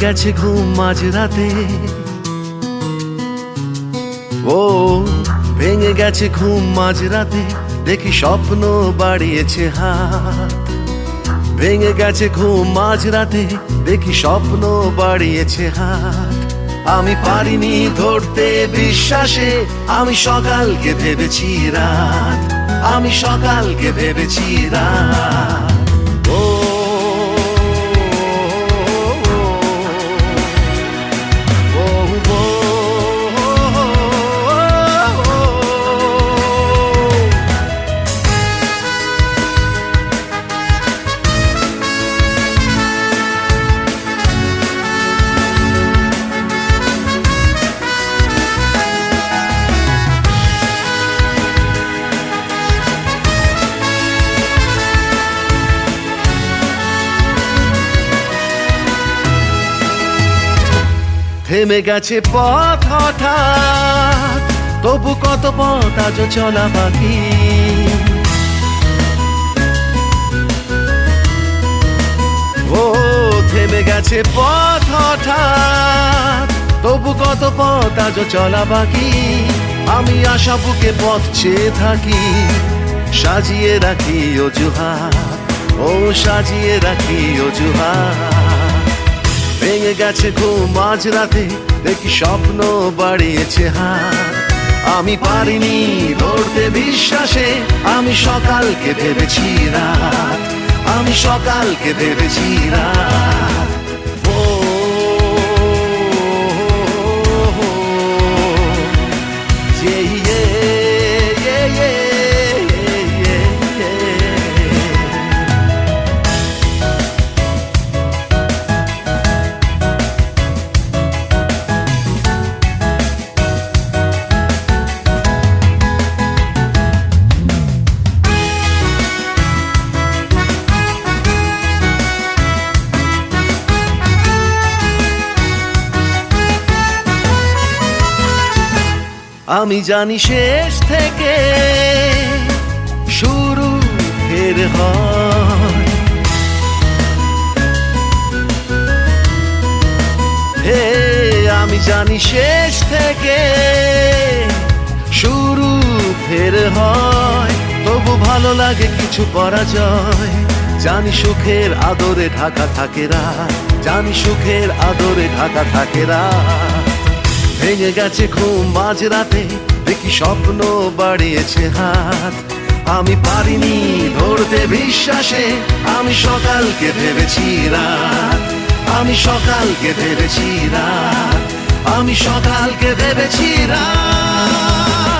গেছে ঘুম মাঝ রাতে। ও, ভেঙে গেছে ঘুম মাঝ রাতে, দেখি স্বপ্ন বাড়িয়েছে হাত। ভেঙে গেছে ঘুম মাঝ রাতে, দেখি স্বপ্ন বাড়িয়েছে হাত। আমি পারিনি ধরতে বিশ্বাসে, আমি সকালকে ভেবেছি রাত। আমি সকালকে ভেবেছি রাত। থেমে গেছে পথ হঠাৎ। তবু কত পথ আজ চলা বাকি। ও, থেমে গেছে পথ হঠাৎ। তবু কত পথ আজ চলা বাকি। আমি আশা বুকে পথ চেয়ে থাকি। সাজিয়ে রাখি অজুহাত। ও, সাজিয়ে রাখি অজুহাত। ভেঙে গেছে ঘুম মাঝরাতে দেখি স্বপ্ন বাড়িয়েছে হা আমি পারিনি ধরতে বিশ্বাসে, আমি সকালকে ভেবেছি রাত। আমি সকালকে ভেবেছি রাত। আমি জানি শেষ থেকে শুরু ফের হয়। হে, আমি জানি শেষ থেকে শুরু ফের হয়। তবু ভালো লাগে কিছু পরাজয়। জানি সুখের আদরে ঢাকা থাকে রাত। জানি সুখের আদরে ঢাকা থাকে রাত। ভেঙে গেছে ঘুম মাঝরাতে। দেখি স্বপ্ন বাড়িয়েছে হাত। আমি পারিনি ধরতে বিশ্বাসে, আমি সকালকে ভেবেছি রাত। আমি সকালকে ভেবেছি রাত। আমি সকালকে ভেবেছি রাত।